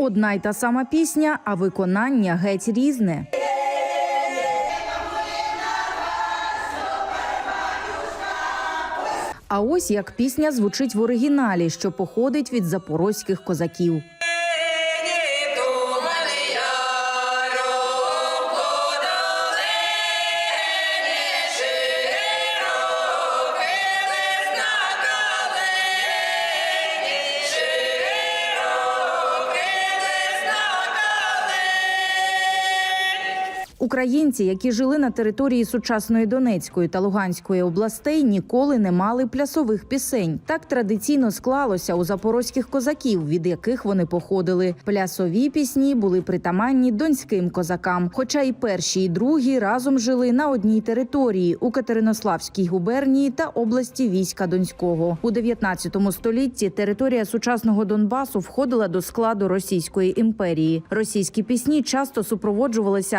Одна й та сама пісня, а виконання геть різне. А ось як пісня звучить в оригіналі, що походить від запорозьких козаків. Українці, які жили на території сучасної Донецької та Луганської областей, ніколи не мали плясових пісень. Так традиційно склалося у запорозьких козаків, від яких вони походили. Плясові пісні були притаманні донським козакам. Хоча і перші, і другі разом жили на одній території у Катеринославській губернії та області війська Донського. У 19 столітті територія сучасного Донбасу входила до складу Російської імперії. Російські пісні часто супроводжувалися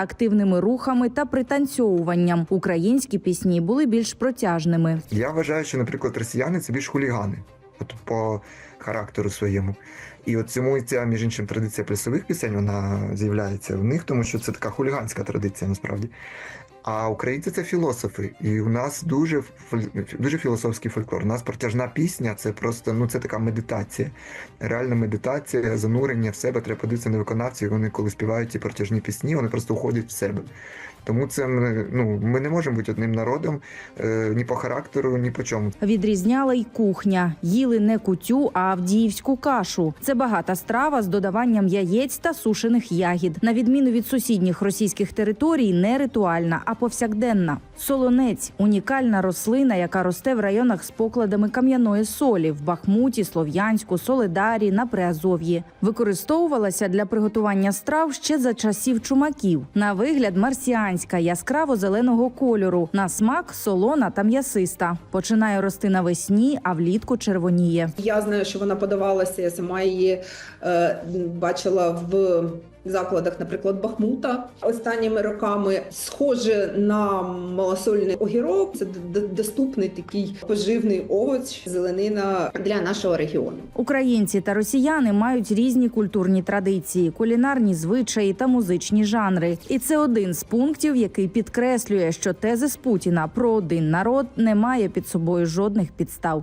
активними рухами та пританцьовуванням. Українські пісні були більш протяжними. Я вважаю, що, наприклад, росіяни це більш хулігани, от по характеру своєму. І от цьому ця, між іншим, традиція плясових пісень вона з'являється в них, тому що це така хуліганська традиція насправді. А українці це філософи, і у нас дуже дуже філософський фольклор. У нас протяжна пісня це просто ну це така медитація, реальна медитація, занурення в себе. Треба подивитися на виконавців. Вони коли співають ці протяжні пісні, вони просто уходять в себе. Тому це ну ми не можемо бути одним народом е, ні по характеру, ні по чому. Відрізняла й кухня. Їли не кутю, а авдіївську кашу. Це багата страва з додаванням яєць та сушених ягід. На відміну від сусідніх російських територій, не ритуальна, а повсякденна. Солонець унікальна рослина, яка росте в районах з покладами кам'яної солі в Бахмуті, Слов'янську, Соледарі на Приазов'ї. Використовувалася для приготування страв ще за часів чумаків. На вигляд марсіанська, яскраво зеленого кольору. На смак солона та м'ясиста. Починає рости навесні, а влітку червоніє. Я знаю, що вона подавалася. Я сама її е, бачила в закладах, наприклад, Бахмута останніми роками. Схоже на малосольний огірок. Це доступний такий поживний овоч, зеленина для нашого регіону. Українці та росіяни мають різні культурні традиції, кулінарні звичаї та музичні жанри. І це один з пунктів, який підкреслює, що тези з Путіна про один народ не має під собою жодних підстав.